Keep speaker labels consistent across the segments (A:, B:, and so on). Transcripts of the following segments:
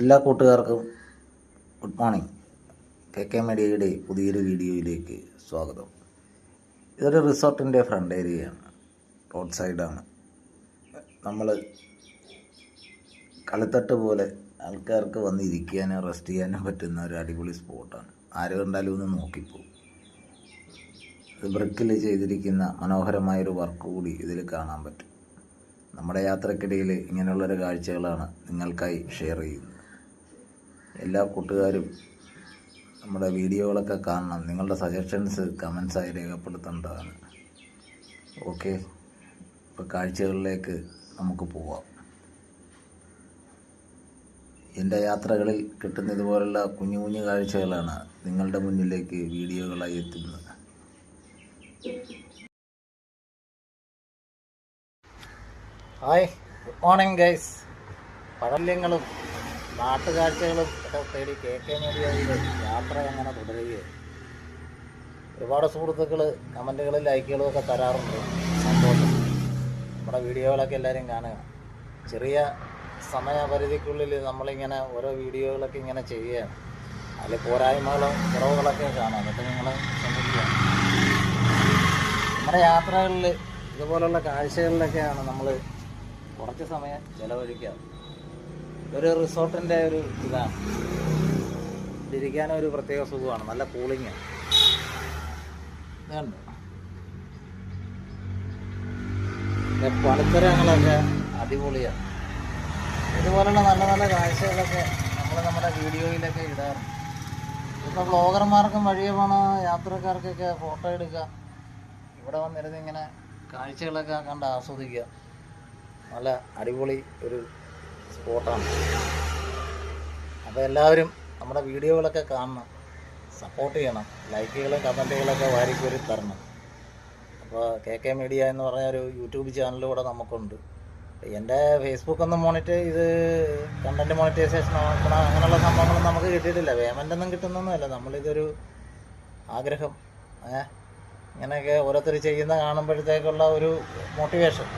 A: എല്ലാ കൂട്ടുകാർക്കും good morning. K K മീഡിയയുടെ പുതിയൊരു വീഡിയോയിലേക്ക് സ്വാഗതം. ഇതൊരു റിസോർട്ടിന്റെ ഫ്രണ്ട് ഏരിയയാണ്. റോഡ് സൈഡാണ്. നമ്മൾ കളിത്തട്ട് പോലെ ആൾക്കാർക്ക് വന്നിരിക്കാനോ റെസ്റ്റ് ചെയ്യാനും പറ്റുന്ന ഒരു അടിപൊളി സ്പോട്ടാണ്. ആര് കണ്ടാലും ഒന്ന് നോക്കിപ്പോവും ഇത് ബ്രിക്കിൽ ചെയ്തിരിക്കുന്ന മനോഹരമായൊരു വർക്ക് കൂടി ഇതിൽ കാണാൻ പറ്റും. നമ്മുടെ യാത്രക്കിടയിൽ ഇങ്ങനെയുള്ളൊരു കാഴ്ചകളാണ് നിങ്ങൾക്കായി ഷെയർ ചെയ്യുന്നത്. എല്ലാ കൂട്ടുകാരും നമ്മുടെ വീഡിയോകളൊക്കെ കാണണം. നിങ്ങളുടെ സജഷൻസ് കമൻസായി രേഖപ്പെടുത്തേണ്ടതാണ്. ഓക്കെ? ഇപ്പോൾ കാഴ്ചകളിലേക്ക് നമുക്ക് പോവാം. എന്റെ യാത്രകളിൽ കിട്ടുന്നതുപോലുള്ള കുഞ്ഞു കുഞ്ഞു കാഴ്ചകളാണ് നിങ്ങളുടെ മുന്നിലേക്ക് വീഡിയോകളായി എത്തുന്നത്. ഹായ് ഗുഡ് മോർണിംഗ് ഗൈസ് പഴല്യങ്ങളും നാട്ടുകാഴ്ചകളും ഒക്കെ തേടി കെ കെ മീഡിയയിൽ യാത്ര അങ്ങനെ തുടരുകയാണ്. ഒരുപാട് സുഹൃത്തുക്കൾ കമന്റുകളും ലൈക്കുകളും ഒക്കെ തരാറുണ്ട്. സന്തോഷം. നമ്മുടെ വീഡിയോകളൊക്കെ എല്ലാവരും കാണുക. ചെറിയ സമയപരിധിക്കുള്ളിൽ നമ്മളിങ്ങനെ ഓരോ വീഡിയോകളൊക്കെ ഇങ്ങനെ ചെയ്യുകയാണ്. അതിൽ പോരായ്മകളും കുറവുകളൊക്കെ കാണാം അതൊക്കെ നിങ്ങൾ ശ്രമിക്കുക നമ്മുടെ യാത്രകളിൽ ഇതുപോലുള്ള കാഴ്ചകളിലൊക്കെയാണ് നമ്മൾ കുറച്ച് സമയം ചിലവഴിക്കുക. ഒരു റിസോർട്ടിന്റെ ഒരു ഇതാണ്. ഇരിക്കാനൊരു പ്രത്യേക സുഖമാണ്. നല്ല കൂളിങ് പണിത്തരങ്ങളൊക്കെ അടിപൊളിയാണ് ഇതുപോലുള്ള നല്ല നല്ല കാഴ്ചകളൊക്കെ നമ്മൾ നമ്മുടെ വീഡിയോയിലൊക്കെ ഇടാറുണ്ട്. ഇപ്പോൾ ബ്ലോഗർമാർക്കും വഴിയെ പോണ യാത്രക്കാർക്കൊക്കെ ഫോട്ടോ എടുക്കുക. ഇവിടെ വന്നിരുന്ന് ഇങ്ങനെ കാഴ്ചകളൊക്കെ കണ്ട് ആസ്വദിക്കുക. നല്ല അടിപൊളി ഒരു സ്പോട്ടാണ്. അപ്പോൾ എല്ലാവരും നമ്മുടെ വീഡിയോകളൊക്കെ കാണണം. സപ്പോർട്ട് ചെയ്യണം. ലൈക്കുകളും കമന്റുകളൊക്കെ വാരിക്കോരി തരണം. അപ്പോൾ കെ കെ മീഡിയ എന്ന് പറഞ്ഞ ഒരു യൂട്യൂബ് ചാനലിലൂടെ നമുക്കുണ്ട്. എന്റെ ഫേസ്ബുക്ക് ഒന്നും മോണിറ്റ് ഇത് കണ്ടന്റ് മോണിറ്റൈസേഷൻ നോക്കണം അങ്ങനെയുള്ള സംഭവങ്ങളൊന്നും നമുക്ക് കിട്ടിയിട്ടില്ല. പേയ്മെന്റ് ഒന്നും കിട്ടുന്നൊന്നുമല്ല. നമ്മളിതൊരു ആഗ്രഹം. ഏ ഇങ്ങനെയൊക്കെ ഓരോരുത്തർ ചെയ്യുന്ന കാണുമ്പോഴത്തേക്കുള്ള ഒരു മോട്ടിവേഷൻ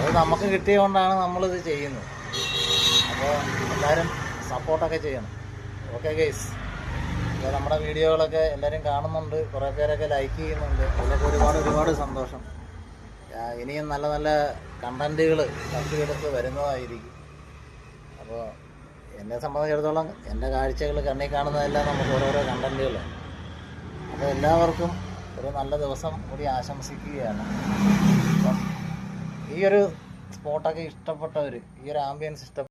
A: അത് നമുക്ക് കിട്ടിയതുകൊണ്ടാണ് നമ്മളിത് ചെയ്യുന്നത്. അപ്പോൾ എല്ലാവരും സപ്പോർട്ടൊക്കെ ചെയ്യണം. ഓക്കെ ഗൈസ് അപ്പോൾ നമ്മുടെ വീഡിയോകളൊക്കെ എല്ലാവരും കാണുന്നുണ്ട്. കുറേ പേരൊക്കെ ലൈക്ക് ചെയ്യുന്നുണ്ട്. അതിലൊക്കെ ഒരുപാട് ഒരുപാട് സന്തോഷം. ഇനിയും നല്ല നല്ല കണ്ടന്റുകൾ തപ്പിയെടുത്ത് വരുന്നതായിരിക്കും. അപ്പോൾ എന്നെ സംബന്ധിച്ചിടത്തോളം എന്റെ കാഴ്ചകൾ കണ്ണിൽ കാണുന്നതെല്ലാം നമുക്ക് ഓരോരോ കണ്ടന്റുകൾ അപ്പോൾ എല്ലാവർക്കും ഒരു നല്ല ദിവസം കൂടി ആശംസിക്കുകയാണ്. അപ്പം ഈ ഒരു സ്പോട്ടൊക്കെ ഇഷ്ടപ്പെട്ടവർ ഈ ഒരു ആംബിയൻസ് ഇഷ്ടപ്പെട്ട